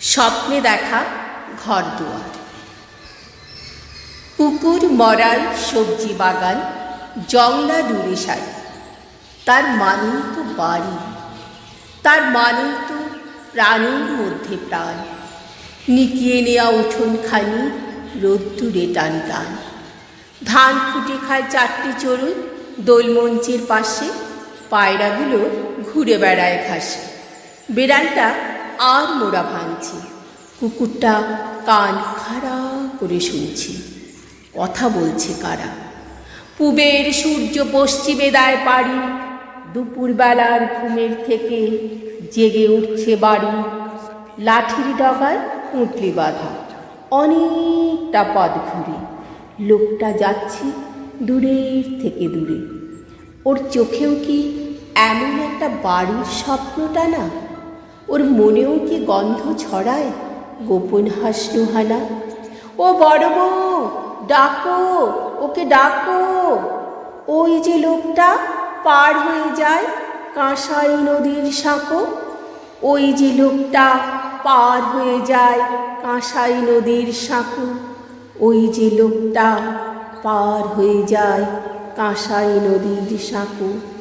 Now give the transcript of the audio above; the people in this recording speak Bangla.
স্বপ্নে দেখা ঘর দুয়ার। পুকুর মরাই সবজি বাগান, জংলা দূরে সারি তার মানেই তো বাড়ি। তার মানেই তো প্রাণের মধ্যে প্রাণ। নিকিয়ে নেওয়া উঠোন খানি রোদ্দুরে টান টান। ধান ফুটে খায় চারটি চড়ুই দোলমঞ্চের পাশে। পায়রাগুলো ঘুরে বেড়ায় ঘাসে। বেড়ালটা আর মোড়া ভাঙছে। কুকুরটা কান খাড়া করে শুনছি। কথা বলছে কারা? পুবের সূর্য পশ্চিমে দেয় পাড়ি, দুপুরবেলার ঘুমের থেকে জেগে উঠছে বাড়ি। লাঠির ডগায় পুঁটলি বাঁধা, অনেকটা পথ ঘুরে। লোকটা যাচ্ছে দূরের থেকে দূরে। ওর চোখেও কি এমন একটা বাড়ির স্বপ্নটা না? ওর মনেও কি গন্ধ ছড়ায়? গোপন হাসনুহানা ও বড় বউ, ডাকো, ওকে ডাকো। ওই যে লোকটা পার হয়ে যায় কাঁসাই নদীর সাঁকো। ওই যে লোকটা পার হয়ে যায় কাঁসাই নদীর সাঁকো। ওই যে লোকটা পার হয়ে যায় কাঁসাই নদীর সাঁকো।